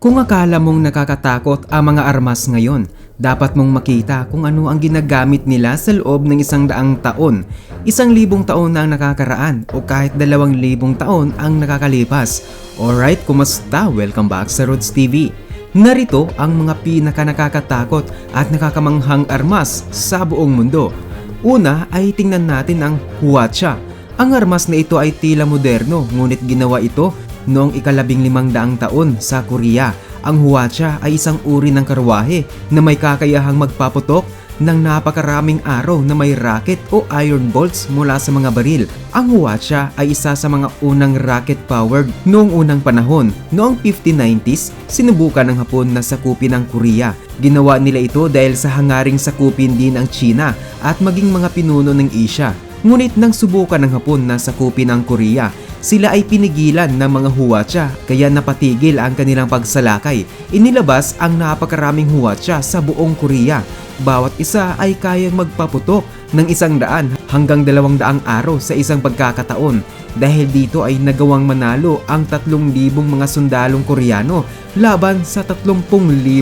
Kung akala mong nakakatakot ang mga armas ngayon, dapat mong makita kung ano ang ginagamit nila sa loob ng isang daang taon, isang libong taon na ang nakakaraan o kahit dalawang libong taon ang nakakalipas. Alright, kumusta? Welcome back sa Rods TV. Narito ang mga pinaka nakakatakot at nakakamanghang armas sa buong mundo. Una ay tingnan natin ang Huacha. Ang armas na ito ay tila moderno ngunit ginawa ito noong ikalabing limang daang taon sa Korea. Ang Huacha ay isang uri ng karwahe na may kakayahang magpaputok ng napakaraming araw na may rocket o iron bolts mula sa mga baril. Ang Huacha ay isa sa mga unang rocket-powered noong unang panahon. Noong 1590s, sinubukan ng Hapon na sakupin ang Korea. Ginawa nila ito dahil sa hangaring sakupin din ang China at maging mga pinuno ng Asia. Ngunit nang subukan ng Hapon na sakupin ang Korea, sila ay pinigilan ng mga huwatsa kaya napatigil ang kanilang pagsalakay. Inilabas ang napakaraming huwatsa sa buong Korea. Bawat isa ay kayang magpaputok ng isang daan hanggang dalawang daang araw sa isang pagkakataon. Dahil dito ay nagawang manalo ang 3,000 mga sundalong Koreano laban sa 30,000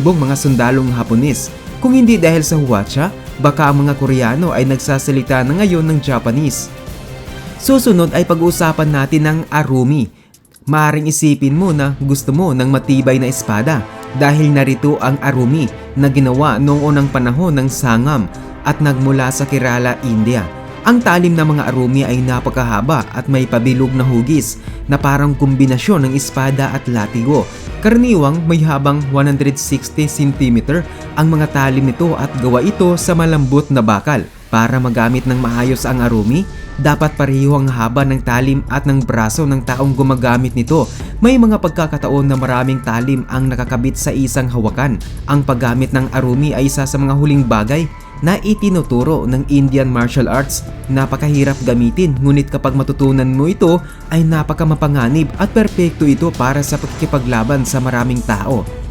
mga sundalong Hapones. Kung hindi dahil sa huwatsa, baka ang mga Koreano ay nagsasalita na ngayon ng Japanese. Susunod ay pag-uusapan natin ng arumi. Maaring isipin mo na gusto mo ng matibay na espada dahil narito ang arumi na ginawa noong unang panahon ng sangam at nagmula sa Kerala, India. Ang talim ng mga arumi ay napakahaba at may pabilog na hugis na parang kombinasyon ng espada at latigo. Karaniwang may habang 160 cm ang mga talim nito at gawa ito sa malambot na bakal. Para magamit ng maayos ang arumi, dapat pareho ang haba ng talim at ng braso ng taong gumagamit nito. May mga pagkakataon na maraming talim ang nakakabit sa isang hawakan. Ang paggamit ng arumi ay isa sa mga huling bagay na itinuturo ng Indian martial arts. Napakahirap gamitin ngunit kapag matutunan mo ito ay napakamapanganib at perpekto ito para sa pagkikipaglaban sa maraming tao.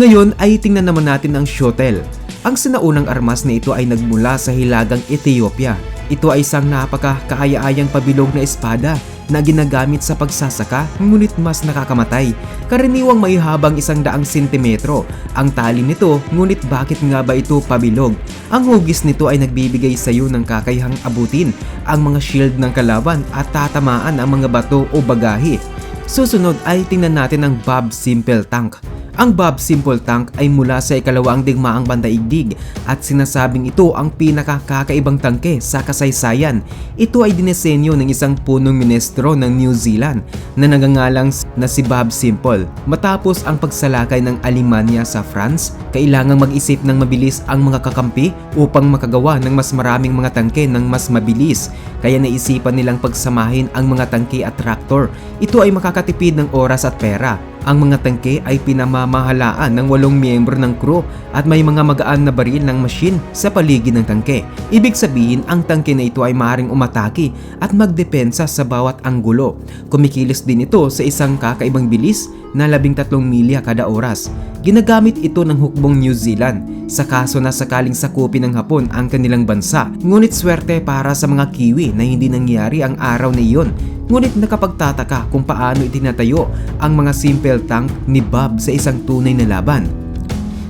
Ngayon ay tingnan naman natin ang shotel. Ang sinaunang armas na ito ay nagmula sa hilagang Ethiopia. Ito ay isang napaka-kaaya-ayang pabilog na espada na ginagamit sa pagsasaka ngunit mas nakakamatay. Karaniwang may habang isang daang sentimetro. Ang talim nito ngunit bakit nga ba ito pabilog? Ang hugis nito ay nagbibigay sa iyo ng kakayahang abutin ang mga shield ng kalaban at tatamaan ang mga bato o bagahe. Susunod ay tingnan natin ang Bob Simple Tank. Ang Bob Simple Tank ay mula sa ikalawang digmaang bandaigdig at sinasabing ito ang pinakakakaibang tangke sa kasaysayan. Ito ay dinesenyo ng isang punong ministro ng New Zealand na nagangalang na si Bob Simple. Matapos ang pagsalakay ng Alemanya sa France, kailangang mag-isip ng mabilis ang mga kakampi upang makagawa ng mas maraming mga tangke ng mas mabilis. Kaya naisipan nilang pagsamahin ang mga tangke at traktor. Ito ay makakatipid ng oras at pera ang mga tangke ay pinamamahalaan ng walong miyembro ng crew at may mga magaan na baril ng machine sa paligid ng tangke. Ibig sabihin, ang tangke na ito ay maaaring umatake at magdepensa sa bawat anggulo. Kumikilos din ito sa isang kakaibang bilis na 13 milya kada oras. Ginagamit ito ng hukbong New Zealand sa kaso na sakaling sakupin ng Hapon ang kanilang bansa. Ngunit swerte para sa mga Kiwi na hindi nangyari ang araw na iyon Ngunit nakapagtataka kung paano itinatayo ang mga simple tank ni Bob sa isang tunay na laban.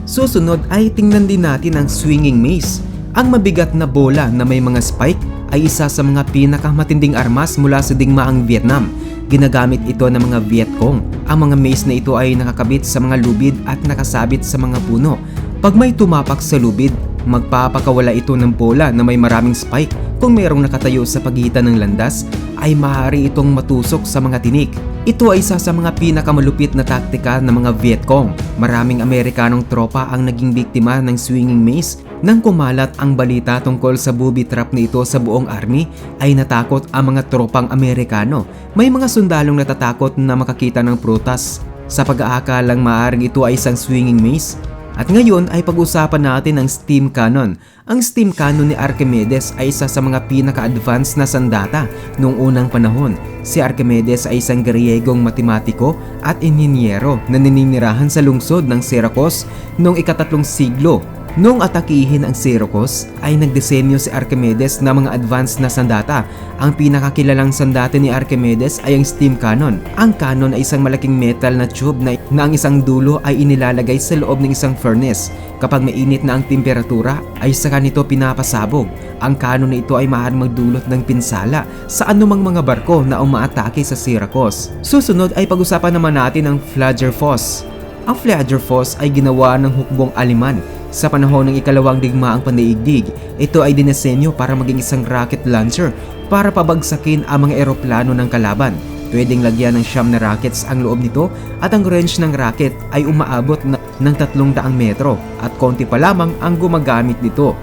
Susunod ay tingnan din natin ang swinging mace. Ang mabigat na bola na may mga spike ay isa sa mga pinakamatinding armas mula sa digmaang Vietnam. Ginagamit ito ng mga Vietcong. Ang mga mace na ito ay nakakabit sa mga lubid at nakasabit sa mga puno. Pag may tumapak sa lubid, magpapakawala ito ng bola na may maraming spike. Kung mayroong nakatayo sa pagitan ng landas, ay maaari itong matusok sa mga tinik. Ito ay isa sa mga pinakamalupit na taktika ng mga Vietcong. Maraming Amerikanong tropa ang naging biktima ng swinging mace nang kumalat ang balita tungkol sa booby trap na ito sa buong army ay natakot ang mga tropang Amerikano. May mga sundalong natatakot na makakita ng prutas sa pag-aakalang maaaring ito ay isang swinging mace at ngayon ay pag-usapan natin ang steam cannon. Ang steam cannon ni Archimedes ay isa sa mga pinaka-advanced na sandata noong unang panahon. Si Archimedes ay isang Griegong matematiko at inhinyero na nininirahan sa lungsod ng Syracuse noong ikatatlong siglo Noong atakihin ang Syracuse, ay nagdisenyo si Archimedes ng mga advanced na sandata. Ang pinakakilalang sandata ni Archimedes ay ang steam cannon. Ang cannon ay isang malaking metal na tube na, na ang isang dulo ay inilalagay sa loob ng isang furnace. Kapag mainit na ang temperatura, ay saka nito pinapasabog. Ang cannon na ito ay maaaring magdulot ng pinsala sa anumang mga barko na umaatake sa Syracuse. Susunod ay pag-usapan naman natin ang Flagerfoss. Ang Flagerfoss ay ginawa ng hukbong Aliman sa panahon ng ikalawang digmaang pandaigdig, ito ay dinesenyo para maging isang rocket launcher para pabagsakin ang mga eroplano ng kalaban. Pwedeng lagyan ng siyam na rockets ang loob nito at ang range ng rocket ay umaabot na, ng 300 metro at konti pa lamang ang gumagamit nito.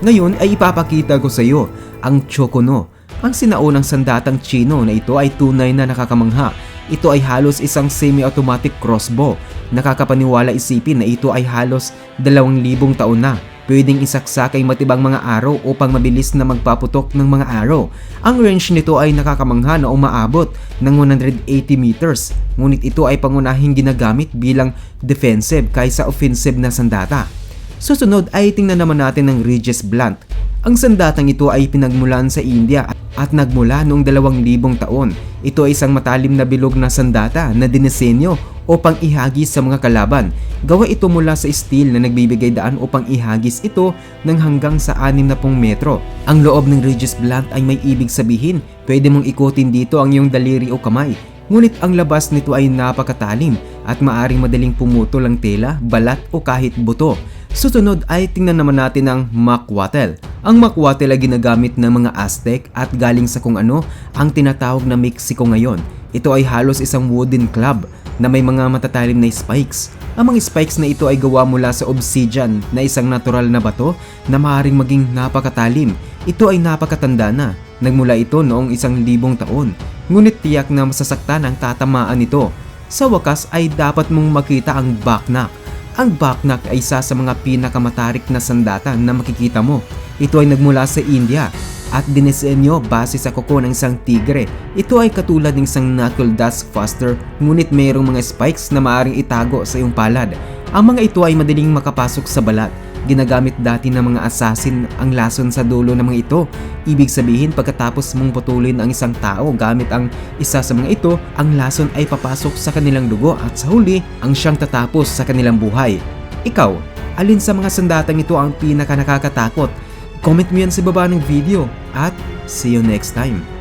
Ngayon ay ipapakita ko sa iyo ang Chokono, ang sinaunang sandatang Chino na ito ay tunay na nakakamangha. Ito ay halos isang semi-automatic crossbow Nakakapaniwala isipin na ito ay halos 2,000 taon na. Pwedeng isaksak ay matibang mga araw upang mabilis na magpaputok ng mga araw. Ang range nito ay nakakamangha na umaabot ng 180 meters. Ngunit ito ay pangunahing ginagamit bilang defensive kaysa offensive na sandata. Susunod ay tingnan naman natin ng Regis Blunt. Ang sandatang ito ay pinagmulan sa India at nagmula noong 2,000 taon. Ito ay isang matalim na bilog na sandata na dinesenyo upang ihagis sa mga kalaban. Gawa ito mula sa steel na nagbibigay daan upang ihagis ito ng hanggang sa 60 metro. Ang loob ng Regis Blunt ay may ibig sabihin, pwede mong ikutin dito ang iyong daliri o kamay. Ngunit ang labas nito ay napakatalim at maaring madaling pumutol ang tela, balat o kahit buto. Susunod ay tingnan naman natin ang makwattel. Ang makwattel ay ginagamit ng mga Aztec at galing sa kung ano ang tinatawag na Mexico ngayon. Ito ay halos isang wooden club na may mga matatalim na spikes. Ang mga spikes na ito ay gawa mula sa obsidian na isang natural na bato na maaaring maging napakatalim. Ito ay napakatanda na. Nagmula ito noong isang libong taon. Ngunit tiyak na masasaktan ang tatamaan nito. Sa wakas ay dapat mong makita ang backnock. Ang backnock ay isa sa mga pinakamatarik na sandata na makikita mo. Ito ay nagmula sa India at dinisenyo base sa kuko ng isang tigre. Ito ay katulad ng isang knuckle dust faster ngunit mayroong mga spikes na maaring itago sa iyong palad. Ang mga ito ay madaling makapasok sa balat. Ginagamit dati ng mga assassin ang lason sa dulo ng mga ito. Ibig sabihin pagkatapos mong putulin ang isang tao gamit ang isa sa mga ito, ang lason ay papasok sa kanilang dugo at sa huli ang siyang tatapos sa kanilang buhay. Ikaw, alin sa mga sandatang ito ang pinaka nakakatakot Comment mo yan sa baba ng video at see you next time.